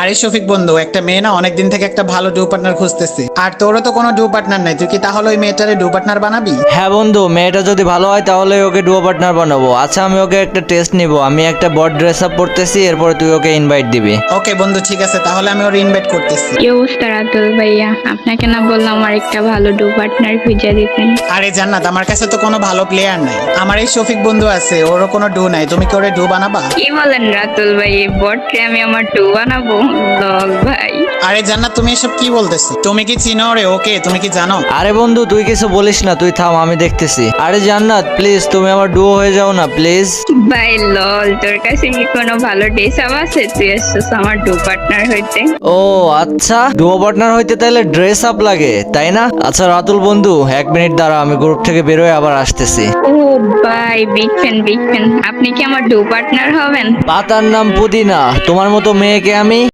আরে শফিক বন্ধু একটা মেয়ে না অনেকদিন থেকে একটা ভালো ডু পার্টনার খুঁজতেছে। আর তোরও তো কোনো ডু পার্টনার নাই তুই কি তাহলে ওই মেয়েটারে ডু পার্টনার বানাবি? হ্যাঁ বন্ধু মেয়েটা যদি ভালো হয় তাহলে ওকে ডুও পার্টনার বানাবো। আচ্ছা আমি ওকে একটা টেস্ট নিব। আমি একটা বড ড্রেস আপ পড়তেছি এরপরে তুই ওকে ইনভাইট দিবি। ওকে বন্ধু ঠিক আছে তাহলে আমি ওর ইনভাইট করতেছি। কি অবস্থা রাতুল ভাইয়া? আপনাকে না বললাম আমার একটা ভালো ডু পার্টনার খুঁজে দিতেন আরে জান্নাত আমার কাছে তো কোনো ভালো প্লেয়ার নাই। আমার এই শফিক বন্ধু আছে ওরও কোনো ডু নাই। তুমি কি ওরে ডু বানাবা? কি বলেন রাতুল ভাই এই বটকে আমি আমার ডু বানাবো? লল ভাই। আরে জান্নাত তুমি এসব কি বলতেছো? তুমি কি চিনো রে? ওকে তুমি কি জানো? আরে বন্ধু তুই কিছু বলিস না তুই থাম আমি দেখতেছি। আরে জান্নাত প্লিজ তুমি আমার ডুও হয়ে যাও না প্লিজ ভাই লল তোর কাছে কি কোনো ভালো ড্রেস আপ আছে? তুই এসছিস আমার ডু পার্টনার হইতে। ও আচ্ছা। ডুও পার্টনার হইতে তাহলে ড্রেস আপ লাগে তাই না? আচ্ছা রাতুল বন্ধু এক মিনিট দাঁড়া আমি গ্রুপ থেকে বেরোয় আবার আসতেছি। ও ভাই বিগ ফ্যান বিগ ফ্যান আপনি কি আমার ডু পার্টনার হবেন? পাতার নাম পুদিনা তোমার মতো মেয়েকে আমি